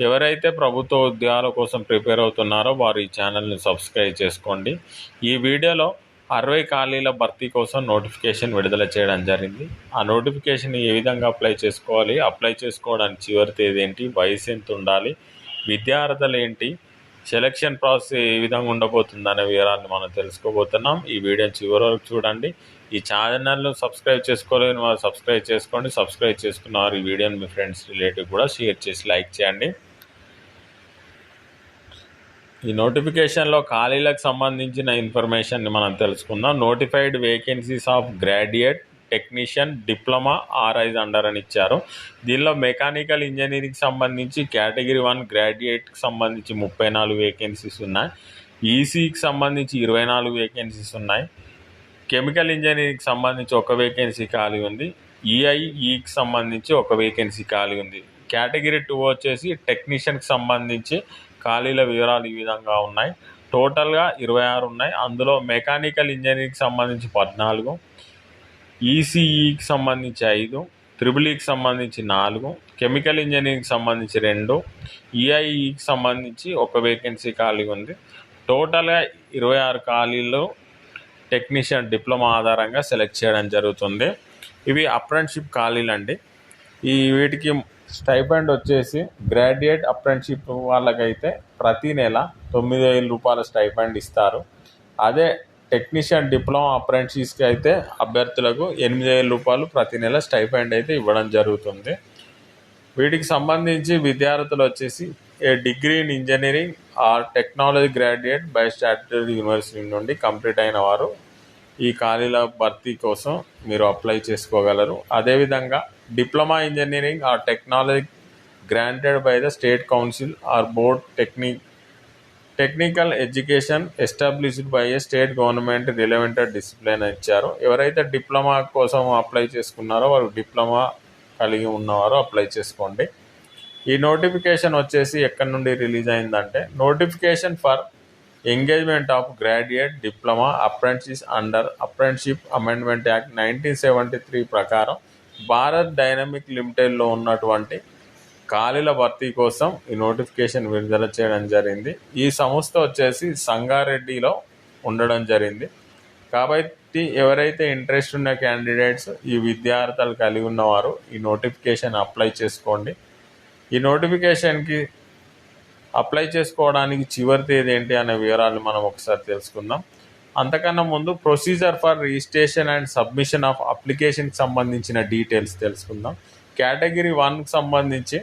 ఎవరైతే ప్రభుత్వ ఉద్యోగాల కోసం ప్రిపేర్ అవుతున్నారో వారు ఈ ఛానల్ని సబ్స్క్రైబ్ చేసుకోండి. ఈ వీడియోలో అరవై ఖాళీల భర్తీ కోసం నోటిఫికేషన్ విడుదల చేయడం జరిగింది. ఆ నోటిఫికేషన్ ఏ విధంగా అప్లై చేసుకోవాలి? అప్లై చేసుకోవడానికి చివరి తేదీ ఏంటి? వయసు ఎంత ఉండాలి? విద్యార్థులు ఏంటి? సెలక్షన్ ప్రాసెస్ ఏ విధంగా ఉండబోతుంది అనే వివరాలను మనం తెలుసుకోబోతున్నాం. ఈ వీడియోని చివరి వరకు చూడండి. ఈ ఛానల్ను సబ్స్క్రైబ్ చేసుకోలేని వారు సబ్స్క్రైబ్ చేసుకోండి. సబ్స్క్రైబ్ చేసుకున్న వారు ఈ వీడియోని మీ ఫ్రెండ్స్ రిలేటివ్ కూడా షేర్ చేసి లైక్ చేయండి. ఈ నోటిఫికేషన్లో ఖాళీలకు సంబంధించిన ఇన్ఫర్మేషన్ని మనం తెలుసుకుందాం. Notified vacancies of graduate technician diploma arise under అని ఇచ్చారు. దీనిలో మెకానికల్ ఇంజనీరింగ్ సంబంధించి కేటగిరీ వన్ గ్రాడ్యుయేట్కి సంబంధించి ముప్పై నాలుగు వేకెన్సీస్ ఉన్నాయి. ఈసీకి సంబంధించి ఇరవై నాలుగు వేకెన్సీస్ ఉన్నాయి. కెమికల్ ఇంజనీరింగ్కి సంబంధించి ఒక వేకెన్సీ ఖాళీ ఉంది. ఈఐఈకి e సంబంధించి ఒక వేకెన్సీ ఖాళీ ఉంది. కేటగిరీ టూ వచ్చేసి టెక్నీషియన్కి సంబంధించి ఖాళీల వివరాలు ఈ విధంగా ఉన్నాయి. టోటల్గా ఇరవై ఆరు ఉన్నాయి. అందులో మెకానికల్ ఇంజనీరింగ్కి సంబంధించి పద్నాలుగు ఈసీఈకి సంబంధించి ఐదు త్రిబుల్ e సంబంధించి నాలుగు కెమికల్ ఇంజనీరింగ్కి సంబంధించి రెండు ఈఐఈకి సంబంధించి ఒక వేకెన్సీ ఖాళీ ఉంది. టోటల్గా ఇరవై ఆరు ఖాళీలు టెక్నీషియన్ డిప్లొమా ఆధారంగా సెలెక్ట్ చేయడం జరుగుతుంది. ఇవి అప్రెంటిషిప్ ఖాళీలు అండి ఈ వీటికి స్టైపెండ్ వచ్చేసి గ్రాడ్యుయేట్ అప్రెంటిషిప్ వాళ్ళకైతే ప్రతి నెల తొమ్మిది వేల రూపాయల స్టైపెండ్ ఇస్తారు. అదే టెక్నీషియన్ డిప్లొమా అప్రెంటిస్కి అయితే అభ్యర్థులకు ఎనిమిది వేల రూపాయలు ప్రతి నెల స్టైపెండ్ అయితే ఇవ్వడం జరుగుతుంది. వీటికి సంబంధించి విద్యార్థులు వచ్చేసి a degree in engineering or technology graduate by statutory university నుండి కంప్లీట్ అయిన వారు ఈ ఖాళీల భర్తీ కోసం మీరు అప్లై చేసుకోగలరు. అదేవిధంగా diploma engineering or technology granted by the state council or board technic technical education established by a state government relevant discipline ఇచ్చారు. ఎవరైతే డిప్లొమా కోసం అప్లై చేసుకున్నారో వారు డిప్లొమా కలిగి ఉన్నవారు అప్లై చేసుకోండి. ఈ నోటిఫికేషన్ వచ్చేసి ఎక్కడి నుండి రిలీజ్ అయిందంటే notification for engagement of graduate diploma apprentice under apprenticeship amendment act nineteen seventy three ప్రకారం భారత్ డైనమిక్ లిమిటెడ్లో ఉన్నటువంటి ఖాళీల భర్తీ కోసం ఈ నోటిఫికేషన్ విడుదల చేయడం జరిగింది. ఈ సంస్థ వచ్చేసి సంగారెడ్డిలో ఉండడం జరిగింది. కాబట్టి ఎవరైతే ఇంట్రెస్ట్ ఉన్న క్యాండిడేట్స్ ఈ విద్యార్థులు కలిగి ఉన్నవారు ఈ నోటిఫికేషన్ అప్లై చేసుకోండి. ఈ నోటిఫికేషన్కి అప్లై చేసుకోవడానికి చివరి తేదీ ఏంటి అనే వివరాలు మనం ఒకసారి తెలుసుకుందాం. అంతకన్నా ముందు procedure for registration and submission of అప్లికేషన్కి సంబంధించిన డీటెయిల్స్ తెలుసుకుందాం. కేటగిరీ వన్కి సంబంధించి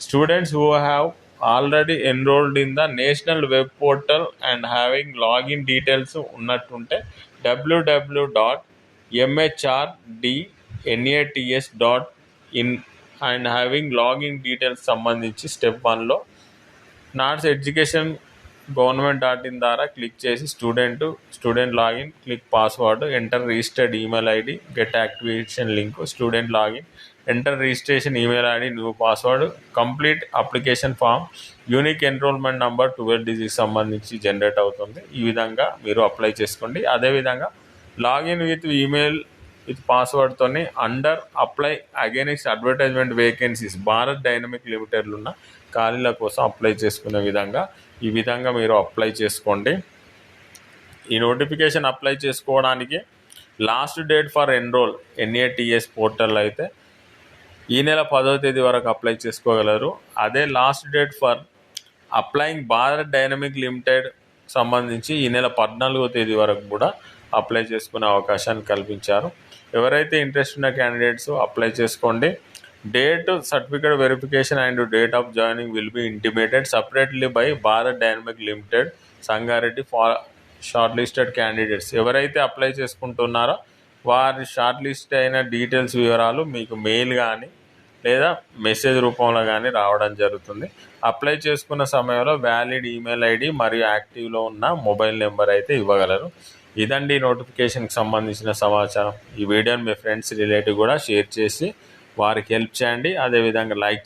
students who have already enrolled in the national web portal and having login details ఉన్నట్టుంటే W W dot MHR D NATS dot in and having login details సంబంధించి step వన్లో NATS education government dot in ద్వారా click చేసి student student login click password enter registered email ID get activation link student login enter registration email ID new password complete application form unique enrolment number twelve digit సంబంధించి generate అవుతుంది. ఈ విధంగా మీరు apply చేసుకోండి. అదేవిధంగా login with email with పాస్వర్డ్తోని under apply against advertisement vacancies Bharat dynamic లిమిటెడ్లు ఉన్న ఖాళీల కోసం అప్లై చేసుకునే విధంగా ఈ విధంగా మీరు అప్లై చేసుకోండి. ఈ నోటిఫికేషన్ అప్లై చేసుకోవడానికి last date for enrol NATS portal అయితే ఈ నెల పదో తేదీ వరకు అప్లై చేసుకోగలరు. అదే last date for applying Bharat dynamic limited సంబంధించి ఈ నెల పద్నాలుగో తేదీ వరకు కూడా అప్లై చేసుకునే అవకాశాన్ని కల్పించారు. ఎవరైతే ఇంట్రెస్ట్ ఉన్న క్యాండిడేట్స్ అప్లై చేసుకోండి. Date certificate verification and date of joining will be intimated separately by Bharat dynamic limited Sangareddy for shortlisted candidates ఎవరైతే అప్లై చేసుకుంటున్నారో వారి షార్ట్ లిస్ట్ అయిన డీటెయిల్స్ వివరాలు మీకు మెయిల్ కానీ లేదా మెసేజ్ రూపంలో కానీ రావడం జరుగుతుంది. అప్లై చేసుకున్న సమయంలో వ్యాలిడ్ ఈమెయిల్ ఐడి మరియు యాక్టివ్లో ఉన్న మొబైల్ నెంబర్ అయితే ఇవ్వగలరు. ఇదండి నోటిఫికేషన్కి సంబంధించిన సమాచారం. ఈ వీడియోని మీ ఫ్రెండ్స్ రిలేటివ్ కూడా షేర్ చేసి వారికి హెల్ప్ చేయండి. అదేవిధంగా లైక్ చేయండి.